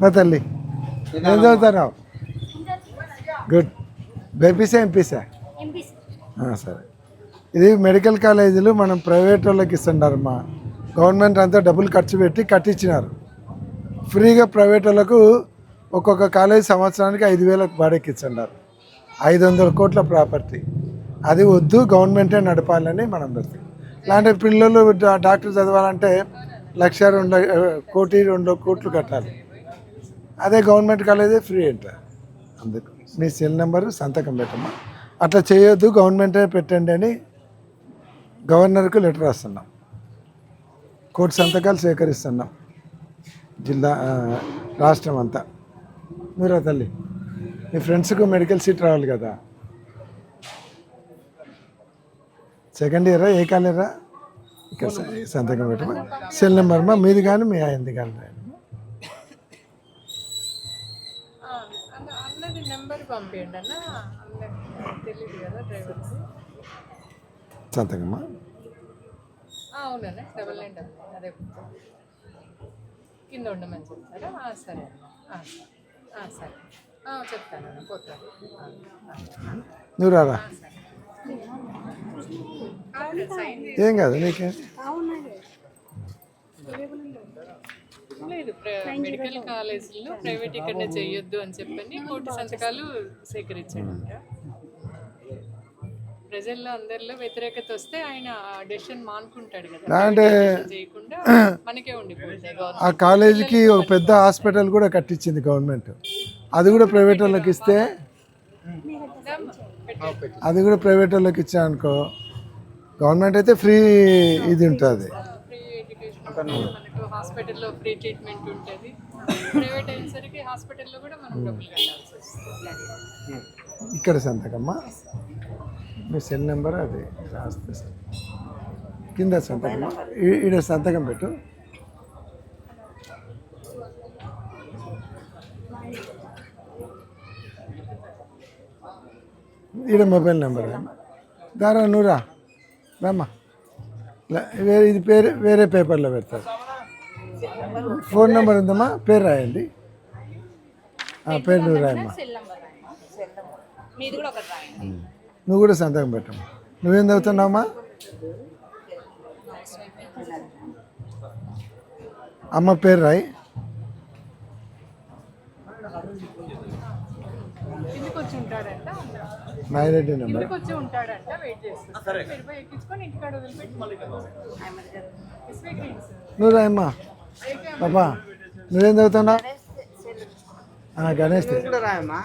మా తల్లి. ఏం చదువుతున్నావు? గుడ్ బైపీసా ఎంపీసా? సరే. ఇది మెడికల్ కాలేజీలు మనం ప్రైవేట్ వాళ్ళకి ఇస్తుంటారమ్మా గవర్నమెంట్ అంతా డబ్బులు ఖర్చు పెట్టి కట్టించినారు. ఫ్రీగా ప్రైవేట్ వాళ్ళకు ఒక్కొక్క కాలేజ్ సంవత్సరానికి ఐదు వేలకు బాడీకి ఇస్తున్నారు ఐదు వందల కోట్ల ప్రాపర్టీ. అది వద్దు గవర్నమెంటే నడపాలని మనం పెడతాం ఇలాంటి పిల్లలు డాక్టర్ చదవాలంటే లక్ష రెండు కోటి రెండు కోట్లు కట్టాలి. అదే గవర్నమెంట్ కాలేజే ఫ్రీ అంట. అందుకు మీ సెల్ నెంబరు సంతకం పెట్టమ్మా. అట్లా చేయొద్దు గవర్నమెంటే పెట్టండి అని గవర్నర్కు లెటర్ రాస్తున్నాం. కోటి సంతకాలు సేకరిస్తున్నాం. జిల్లా రాష్ట్రం అంతా. మీరు తల్లి మీ ఫ్రెండ్స్కు మెడికల్ సీట్ రావాలి కదా. సెకండ్ ఇయరా ఏ కాలేరా ఇక్కడ సంతకం పెట్టమా సెల్ నెంబర్ మా మీది కానీ మీ ఆయనది కానీ నెంబర్ పంపించండి అన్న. తెలియదు కదా డ్రైవర్కి. సంతకమా? అవునన్నా. Double nine double nine. అదే కింద ఉండమని చెప్తారా? సరే అన్న. సరే. ఆ, చెప్తానన్న పోతాను. నువ్వు రారా? ఏం కాదు నీకే. లేదు మెడికల్ కాలేజీలో ప్రైవేట్ ఇక్కడ చేయొద్దు అని చెప్పని కోటి సంతకాలు సేకరించాడంట ప్రజల్లో అందరిలో వ్యతిరేకత వస్తే ఆయన డెసిషన్ మానుకుంటాడు కదా. అంటే చేయకుండా మనకే ఉండిపోతుంది. ఆ కాలేజీకి ఒక పెద్ద హాస్పిటల్ కూడా కట్టించింది గవర్నమెంట్. అది కూడా ప్రైవేట్ వాళ్ళకి ఇస్తే అది కూడా ప్రైవేట్ వాళ్ళకి ఇచ్చా అనుకో గవర్నమెంట్ అయితే ఫ్రీ ఇది ఉంటుంది. మనకు హాస్పిటల్లో ఫ్రీ ట్రీట్మెంట్ ఉంటుంది. ప్రైవేట్ అయ్యేసరికి హాస్పిటల్లో కూడా మనం డబ్బులు కట్టాల్సి వస్తుంది. ఇక్కడ సంతకమ్మా. మీ సెల్ నెంబర్ అది రాస్తే సార్. కింద సంతకమ్మా. ఈ- ఈడ సంతకం పెట్టు. ఈడ మొబైల్ నెంబర్. దారా నూరా. రామ్మా. వేరే ఇది పేరు వేరే పేపర్లో పెడతారు. ఫోన్ నెంబర్ ఉందమ్మా పేరు రాయండి. పేరు నువ్వు రాయమ్మా. నువ్వు కూడా సంతకం పెట్టమ్మా. నువ్వేం చదువుతున్నావమ్మా? అమ్మ పేరు రాయి. ఉంటాడంట నెంబర్ ఇంటికి వచ్చి ఉంటాడంట వెయిట్ చేస్తాడు మీరు పోయి ఎక్కించుకొని ఇంటికాడ వదిలిపెట్టి మళ్ళీ ఎస్వీ గ్రీన్స్ నువ్వు రాయమ్మా పాపా నువ్వేం చదువుతున్నావు? ఆ, గణేష్ రాయమ్మా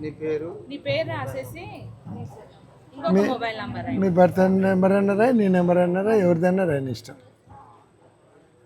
నీ పేరు? నీ పేరు రాసేసి ఇంకొక మొబైల్ నంబర్ మీ భర్త నెంబర్ అన్నారా నీ నెంబర్ అన్నారా ఎవరిదైనా రాయి నీ ఇష్టం?